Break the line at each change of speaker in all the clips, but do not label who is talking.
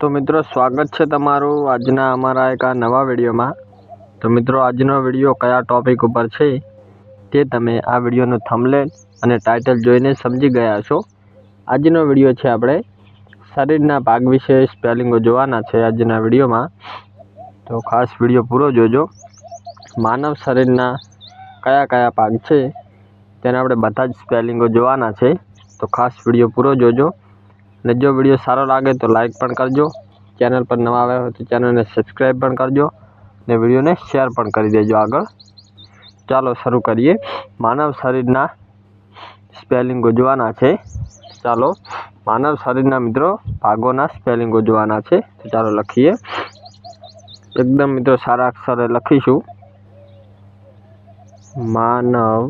તો મિત્રો, સ્વાગત છે તમારું આજના અમારા એક આ નવા વિડીયોમાં. તો મિત્રો, આજનો વીડિયો કયા ટોપિક ઉપર છે તે તમે આ વિડીયોનું થંબલેલ અને ટાઇટલ જોઈને સમજી ગયા છો આજનો વીડિયો છે આપણે શરીરના ભાગ વિશે સ્પેલિંગો જોવાના છે આજના વિડીયોમાં. તો ખાસ વીડિયો પૂરો જોજો. માનવ શરીરના કયા કયા ભાગ છે તેને આપણે બધા જ સ્પેલિંગો જોવાના છે. તો ખાસ વીડિયો પૂરો જોજો. અને જો વીડિયો સારો લાગે તો લાઇક પણ કરજો. ચેનલ પર નવા આવ્યા હોય તો ચેનલને સબસ્ક્રાઈબ પણ કરજો ને વિડીયોને શેર પણ કરી દેજો આગળ. ચાલો શરૂ કરીએ. માનવ શરીરના સ્પેલિંગો જોવાના છે. ચાલો, માનવ શરીરના મિત્રો ભાગોના સ્પેલિંગો જોવાના છે. તો ચાલો લખીએ. એકદમ મિત્રો સારા અક્ષરે લખીશું. માનવ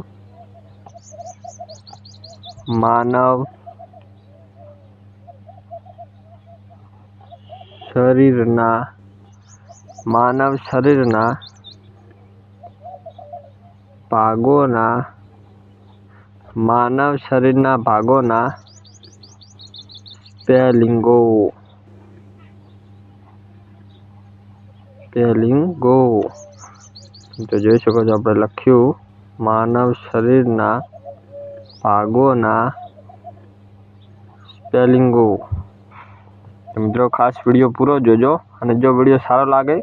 માનવ શરીરના, માનવ શરીરના ભાગોના, માનવ શરીરના ભાગોના સ્પેલિંગો. સ્પેલિંગો. તો જોઈ શકો છો આપણે લખ્યું, માનવ શરીરના ભાગોના સ્પેલિંગો. મિત્રો, ખાસ વીડિયો પૂરો જોજો. અને જો વીડિયો સારો લાગે,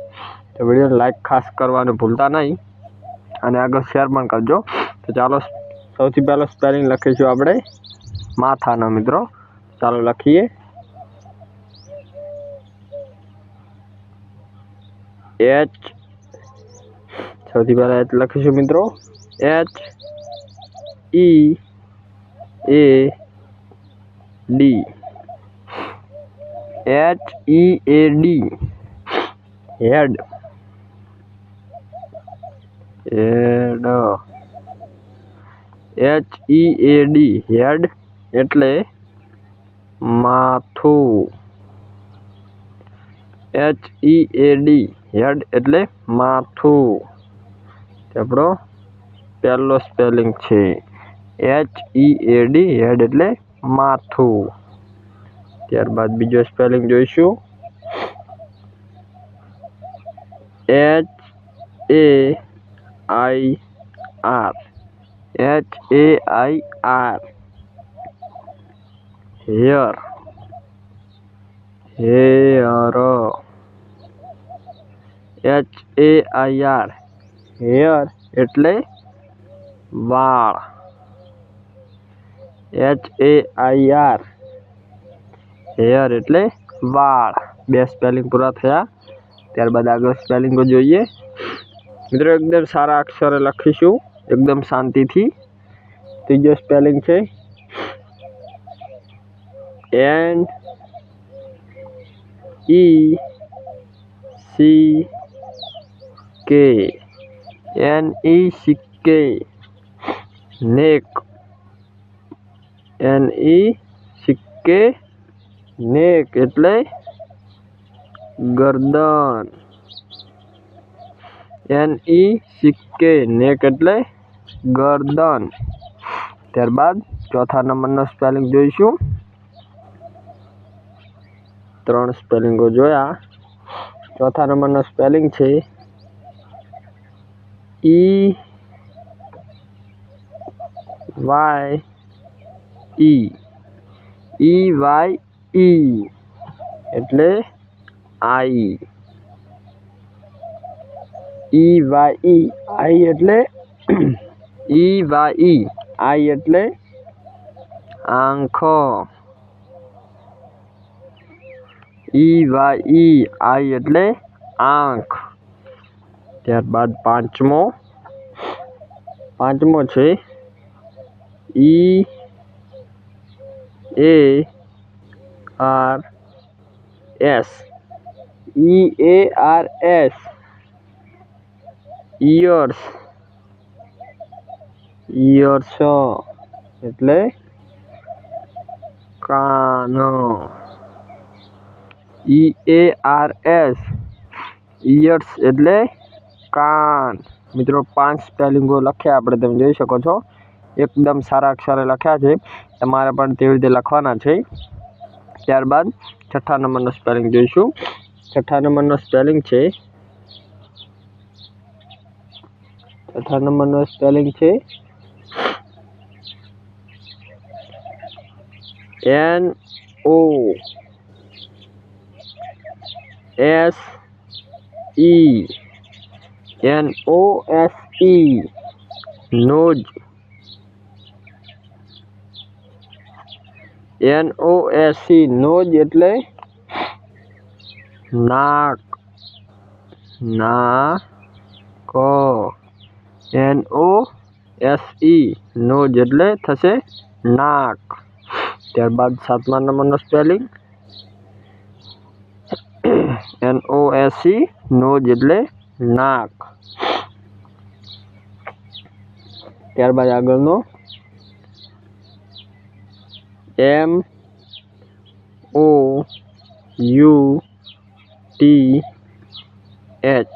તો વીડિયો લાઈક ખાસ કરવાનું ભૂલતા નહીં. અને આગળ શેર પણ કરજો. તો ચાલો, સૌથી પહેલાં સ્પેલિંગ લખીશું આપણે. માથાનો મિત્રો. ચાલો લખીએ. એચ સૌથી પહેલાં એચ લખીશું મિત્રો. H E A D H E A D head head H E A D head એટલે માથું. H E A D head એટલે માથું. આપણો પહેલો સ્પેલિંગ છે. H E A D head એટલે માથું. ત્યારબાદ બીજો સ્પેલિંગ જોઈશું. H A I R H A I R hair hair H A I R hair એટલે વાળ. H A I R hair એટલે વાળ. બે સ્પેલિંગ પૂરા થયા. ત્યારબાદ આગળ સ્પેલિંગો જોઈએ. મિત્રો, એકદમ સારા અક્ષરે લખીશું. એકદમ શાંતિથી. ત્રીજો સ્પેલિંગ છે. N E C K N E C K neck N ઈ સી કે નેક એટલે ગરદન. એન ઈ સિક્કે નેક એટલે ગરદન. ત્યારબાદ ચોથા નંબરનો સ્પેલિંગ જોઈશું. ત્રણ સ્પેલિંગો જોયા. ચોથા નંબરનો સ્પેલિંગ છે E Y E E Y ઈ એટલે આઈ ઈ વાય ઈ આઈ એટલે ઈ વાય ઈ આઈ એટલે આંખો. ઈ વાય ઈ આઈ એટલે આંખ. ત્યારબાદ પાંચમો. પાંચમો છે E A R S E A R S ears ears એટલે કાનો. E A R S ears એટલે કાન. મિત્રો, પાંચ સ્પેલિંગો લખ્યા આપણે, તમે જોઈ શકો છો. એકદમ સારા અક્ષરે લખ્યા છે. તમારે પણ તેવી રીતે લખવાના છે. ત્યારબાદ છઠ્ઠા નંબરનો સ્પેલિંગ જોઈશું છઠ્ઠા નંબરનો સ્પેલિંગ છે છઠ્ઠા નંબરનો સ્પેલિંગ છે N O S E N O S E nose N O S nose એટલે નાક. ના ક N O S E S E nose એટલે થશે નાક. ત્યારબાદ સાતમા નંબરનો સ્પેલિંગ. એનઓ એસ નોજ એટલે નાક. ત્યારબાદ આગળનો M O U T H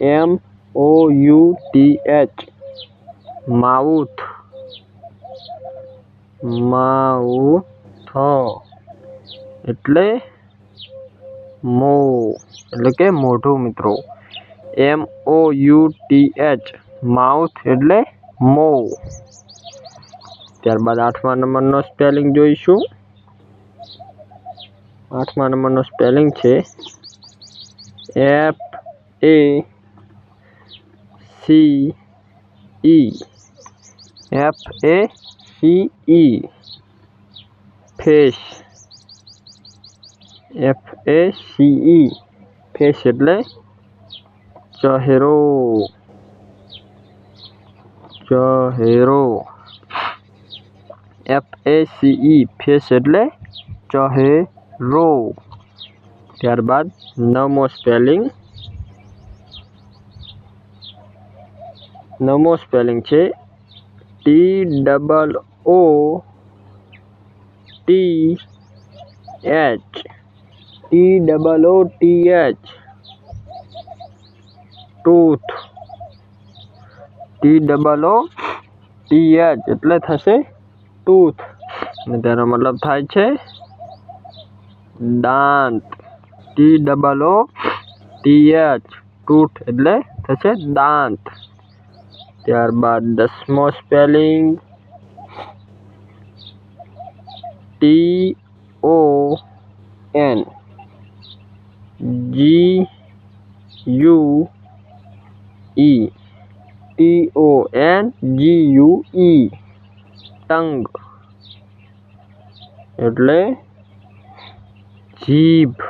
M O U T H mouth mouth એટલે મો, એટલે કે મોઢું મિત્રો. M O U T H mouth એટલે મો. ત્યારબાદ આઠમા નંબરનો સ્પેલિંગ જોઈશું. આઠમા નંબરનો સ્પેલિંગ છે F A C E F A C E face F A C E face એટલે ચહેરો. ચહેરો. F A C E face એટલે ચહેરો ત્યારબાદ નવમો સ્પેલિંગ નવમો સ્પેલિંગ છે T double O T H T double O T H tooth T double O T H એટલે થશે ટૂથ. અને તેનો મતલબ થાય છે દાંત. T double O T H tooth એટલે થશે દાંત. ત્યારબાદ દસમો spelling T O N G U E T O N G U E tongue એટલે જીભ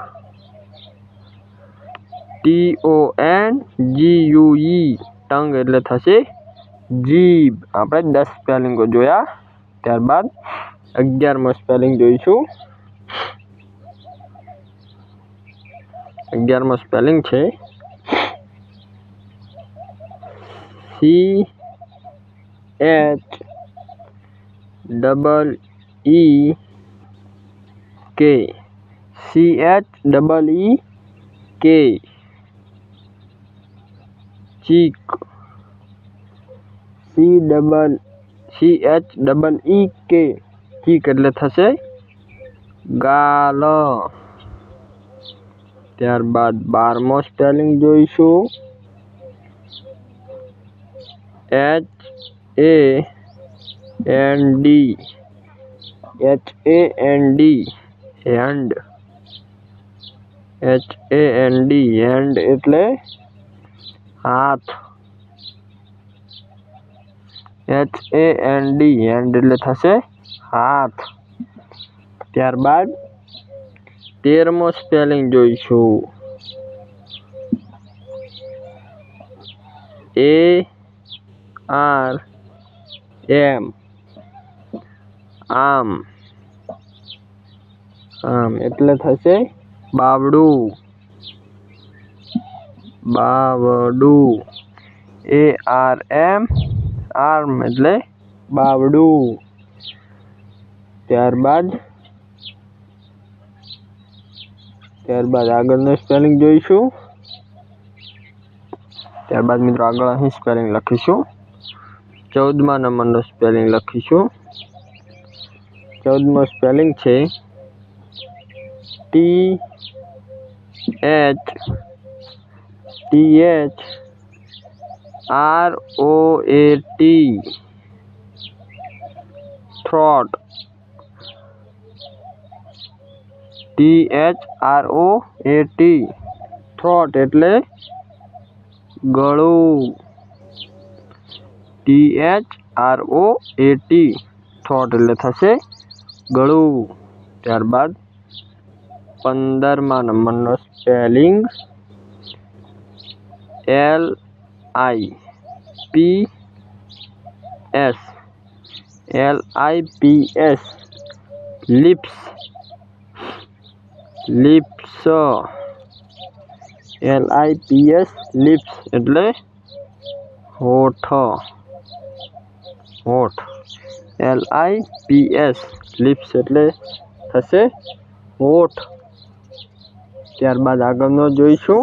T O N G U E tongue એટલે થશે જીભ આપણે દસ સ્પેલિંગો જોયા ત્યારબાદ અગિયારમો સ્પેલિંગ જોઈશું અગિયારમો સ્પેલિંગ છે C H double E K C H double E K cheek C double C H double E K cheek એટલે થશે ગાલ. ત્યારબાદ બારમો સ્પેલિંગ જોઈશું. H A N D H A N D hand H A N D hand એટલે હાથ. H A N D hand એટલે થશે હાથ. ત્યારબાદ તેરમો સ્પેલિંગ જોઈશું. એ આર એમ આમ. આમ એટલે થશે બાવડું. બાવડું. એ આર એમ આર્મ એટલે બાવડું. ત્યારબાદ ત્યારબાદ આગળનું સ્પેલિંગ જોઈશું. ત્યારબાદ મિત્રો આગળ અહીં સ્પેલિંગ લખીશું. ચૌદમા નંબરનું સ્પેલિંગ લખીશું. ચૌદમો સ્પેલિંગ છે. T H T H R O A T throat T H R O A T throat એટલે ગળું. T H R O A T throat એટલે થશે ગળું. ત્યારબાદ પંદરમા નંબરનો spelling L I P S L I P S lips lips L I P S lips એટલે હોઠ. હોઠ. L I P S lips એટલે થશે હોઠ. ત્યારબાદ આગળનો જોઈશું.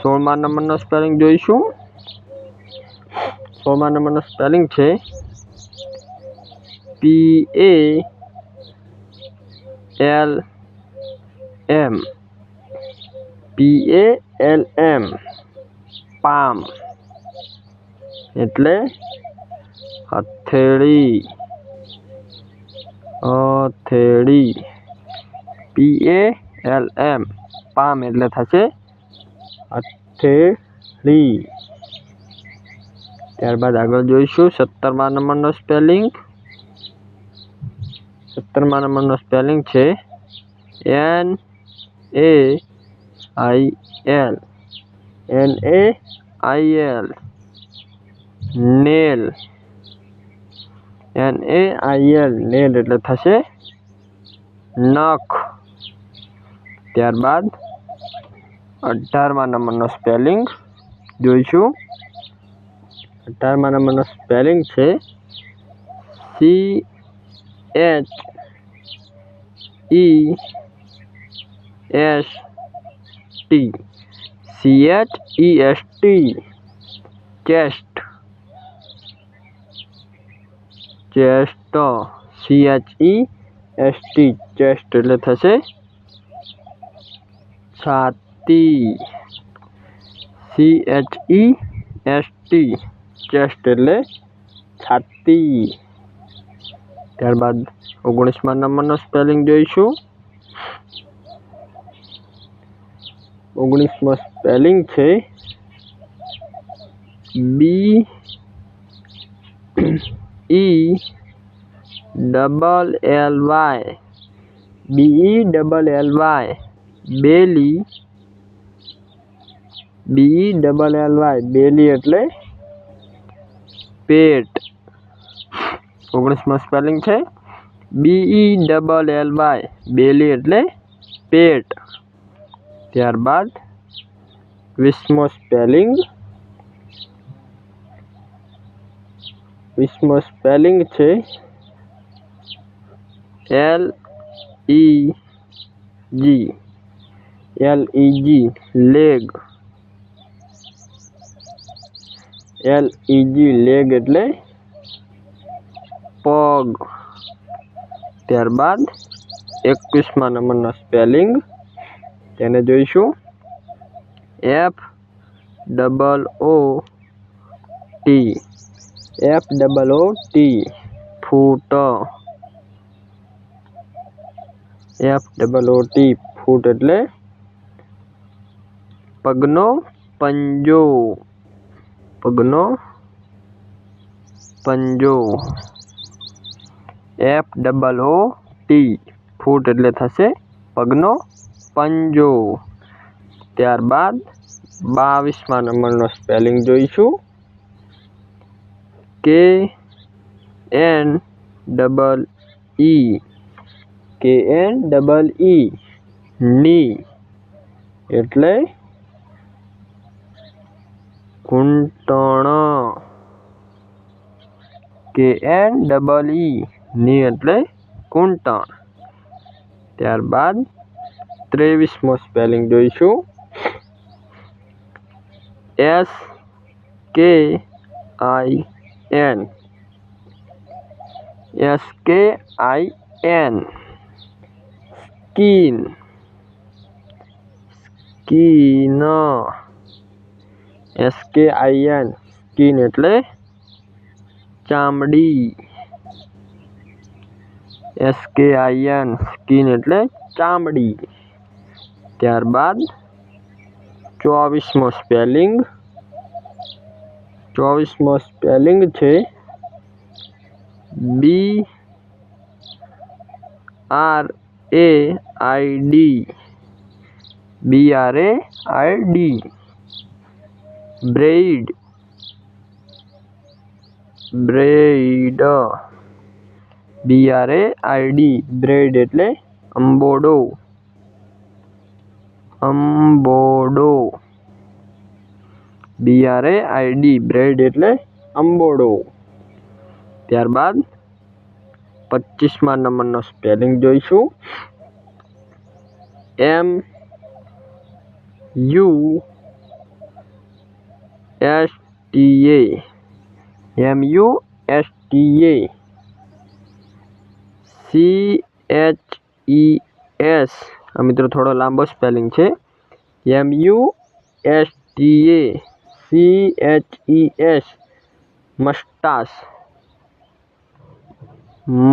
સોળમા નંબરનો સ્પેલિંગ જોઈશું. સોળમા નંબરનો સ્પેલિંગ છે P A L M P A L M palm. એટલે હથેળી હથેળી પી, એ, એલ, એમ. પામ એટલે થશે હથેળી ત્યારબાદ આગળ જોઈશું. સત્તરમા નંબરનો સ્પેલિંગ. સત્તરમા નંબરનો સ્પેલિંગ છે N, A, I, L. N, A, I, L. Nail. N A I L nail એટલે થશે નખ ત્યારબાદ અઢારમા નંબરનો સ્પેલિંગ જોઈશું। અઢારમા નંબરનો સ્પેલિંગ છે C H E S T C H E S T chest chest C H E S T chest એટલે થશે છાતી. C H E S T chest એટલે છાતી. ત્યારબાદ ઓગણીસમા નંબરનો સ્પેલિંગ જોઈશું. ઓગણીસમો સ્પેલિંગ છે B E double L Y B E double L Y belly B double L Y belly એટલે પેટ. ઓગણીસમો સ્પેલિંગ છે. B E double L Y belly એટલે પેટ. ત્યારબાદ વીસમો સ્પેલિંગ વીસમો સ્પેલિંગ છે. L E G. L E G, leg. L E G, leg એટલે પગ. ત્યારબાદ એકવીસમા નંબરનો સ્પેલિંગ તેને જોઈશું. F double O T. F double O T foot F double O T foot એટલે પગનો પંજો. પગનો પંજો. F double O T foot એટલે થશે પગનો પંજો. ત્યારબાદ બાવીસમા નંબરનો સ્પેલિંગ જોઈશું. કે એન ડબલ ઈ કે એન ડબલ ઈ ની એટલે ઘૂંટણ. કે એન ડબલ ઈ ની એટલે કુંટણ ત્યારબાદ ત્રેવીસમો સ્પેલિંગ જોઈશું. એસ કે I N S K I N skin skin S I N skin એટલે ચામડી. S K I N skin એટલે ચામડી. ત્યારબાદ ચોવીસમો સ્પેલિંગ ચોવીસમો સ્પેલિંગ છે. B R A I D B R A I D braid braid B R A I D braid એટલે અંબોડો. અંબોડો. બી આર એ આઈ બ્રેડ એટલે અંબોડો ત્યારબાદ પચીસમા નંબરનો સ્પેલિંગ જોઈશું. M U S T A M U S T A C H E S મિત્રો થોડો લાંબો સ્પેલિંગ છે. M U S T A C H E S mustache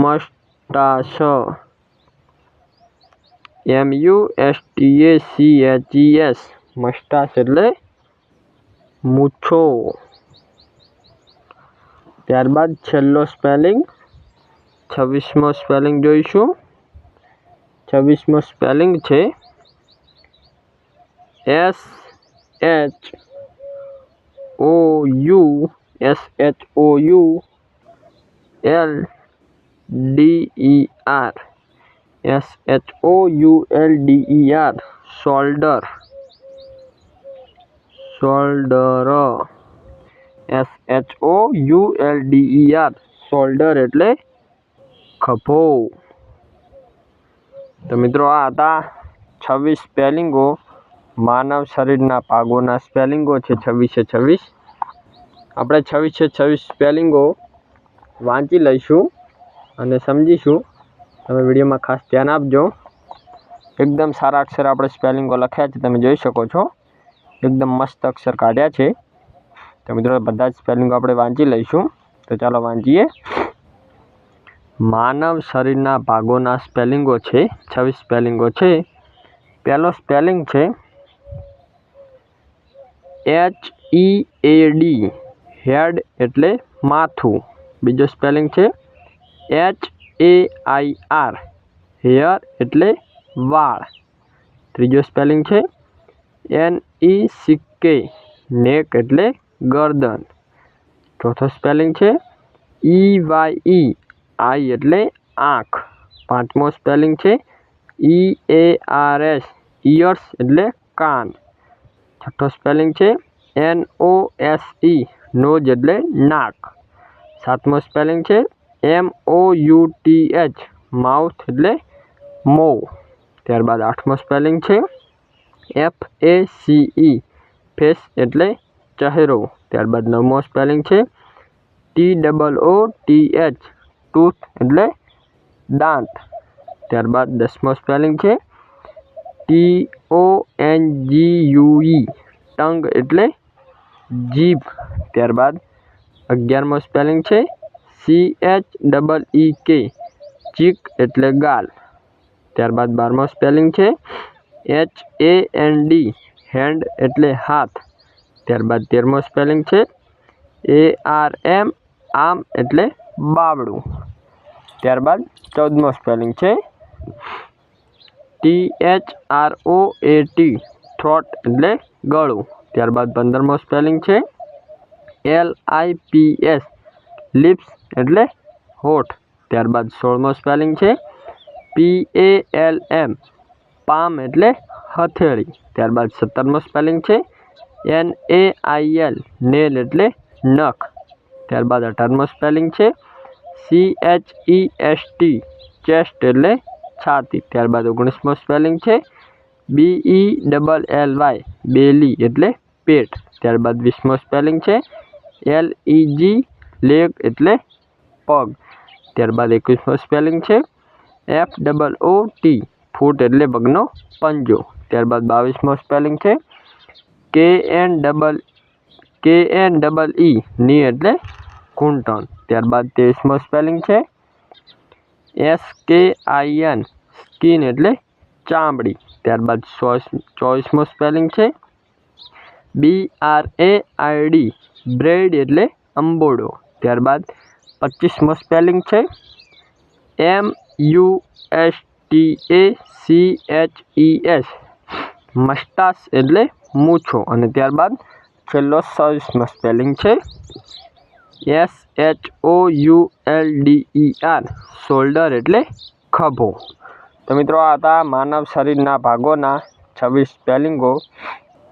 mustache M U S T A C H E S mustache એટલે મૂછો. ત્યારબાદ છેલ્લો spelling છવ્વીસમો spelling જોઈશું. છવ્વીસમો સ્પેલિંગ છે S H O U S H O U L D E R S H O U L D E R shoulder shoulder S H O U L D E R shoulder એટલે ખભો. તો મિત્રો આ હતા છવ્વીસ સ્પેલિંગો માનવ શરીરના ભાગોના સ્પેલિંગો છે છવ્વીસે છવ્વીસ. આપણે છવ્વીસે છવ્વીસ સ્પેલિંગો વાંચી લઈશું અને સમજીશું. તમે વિડીયોમાં ખાસ ધ્યાન આપજો. એકદમ સારા અક્ષર આપણે સ્પેલિંગો લખ્યા છે, તમે જોઈ શકો છો. એકદમ મસ્ત અક્ષર કાઢ્યા છે. તો મિત્રો, બધા જ સ્પેલિંગો આપણે વાંચી લઈશું. તો ચાલો વાંચીએ. માનવ શરીરના ભાગોના સ્પેલિંગો છે, છવ્વીસ સ્પેલિંગો છે. પહેલો સ્પેલિંગ છે H E A D head એટલે માથું. બીજો સ્પેલિંગ છે H A I R hair એટલે વાળ. ત્રીજો સ્પેલિંગ છે એન ઈ સિક્કે નેક એટલે ગરદન. ચોથો સ્પેલિંગ છે ઈ વાય ઈ આઈ એટલે આંખ. પાંચમો સ્પેલિંગ છે E A R S ears એટલે કાન. છઠ્ઠો સ્પેલિંગ છે. N O S E nose એટલે નાક. સાતમો સ્પેલિંગ છે. M O U T H mouth એટલે મો. ત્યારબાદ આઠમો સ્પેલિંગ છે. F A C E face એટલે ચહેરો. ત્યારબાદ નવમો સ્પેલિંગ છે. T double O T H tooth એટલે દાંત. ત્યારબાદ દસમો સ્પેલિંગ છે. T O N G U E tongue એટલે જીભ. ત્યારબાદ અગિયારમો સ્પેલિંગ છે C H double E K cheek એટલે ગાલ. ત્યારબાદ બારમો સ્પેલિંગ છે H A N D hand એટલે હાથ. ત્યારબાદ તેરમો સ્પેલિંગ છે એ આર એમ આમ એટલે બાવડું ત્યારબાદ ચૌદમો સ્પેલિંગ છે T H R O A T throat એટલે ગળું. ત્યારબાદ પંદરમો સ્પેલિંગ છે L I P S lips એટલે હોઠ. ત્યારબાદ સોળમો સ્પેલિંગ છે P A L M palm એટલે હથેળી. ત્યારબાદ સત્તરમો સ્પેલિંગ છે N A I L nail એટલે નખ. ત્યારબાદ અઢારમો સ્પેલિંગ છે C H E S T chest એટલે છાતી ત્યારબાદ ઓગણીસમો સ્પેલિંગ છે. B E double L Y belly એટલે પેટ. ત્યારબાદ વીસમો સ્પેલિંગ છે. એલ ઈ જી લેગ એટલે પગ. ત્યારબાદ એકવીસમો સ્પેલિંગ છે. F double O T foot એટલે પગનો પંજો. ત્યારબાદ બાવીસમો સ્પેલિંગ છે. K N double K N double E knee એટલે ઘૂંટણ. ત્યારબાદ ત્રેવીસમો સ્પેલિંગ છે. S K I N skin એટલે ચામડી. ત્યારબાદ ચોવીસમો સ્પેલિંગ છે. B R A I D braid એટલે અંબોડો. ત્યારબાદ પચીસમો સ્પેલિંગ છે. M U S T A C H E S mustache એટલે મૂછો. અને ત્યારબાદ છેલ્લો સવીસમો સ્પેલિંગ છે. S H O U L D E R shoulder એટલે ખભો. તો મિત્રો આ હતા માનવ શરીરના ભાગોના છવ્વીસ સ્પેલિંગો.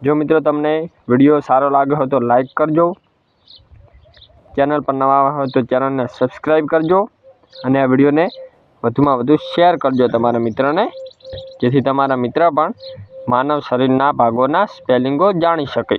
જો મિત્રો તમને વીડિયો સારો લાગ્યો હોય તો લાઈક કરજો. ચેનલ પર નવા હોય તો ચેનલને સબસ્ક્રાઈબ કરજો અને આ વિડીયોને વધુમાં વધુ શેર કરજો તમારા મિત્રને, જેથી તમારા મિત્ર પણ માનવ શરીરના ભાગોના સ્પેલિંગો જાણી શકે.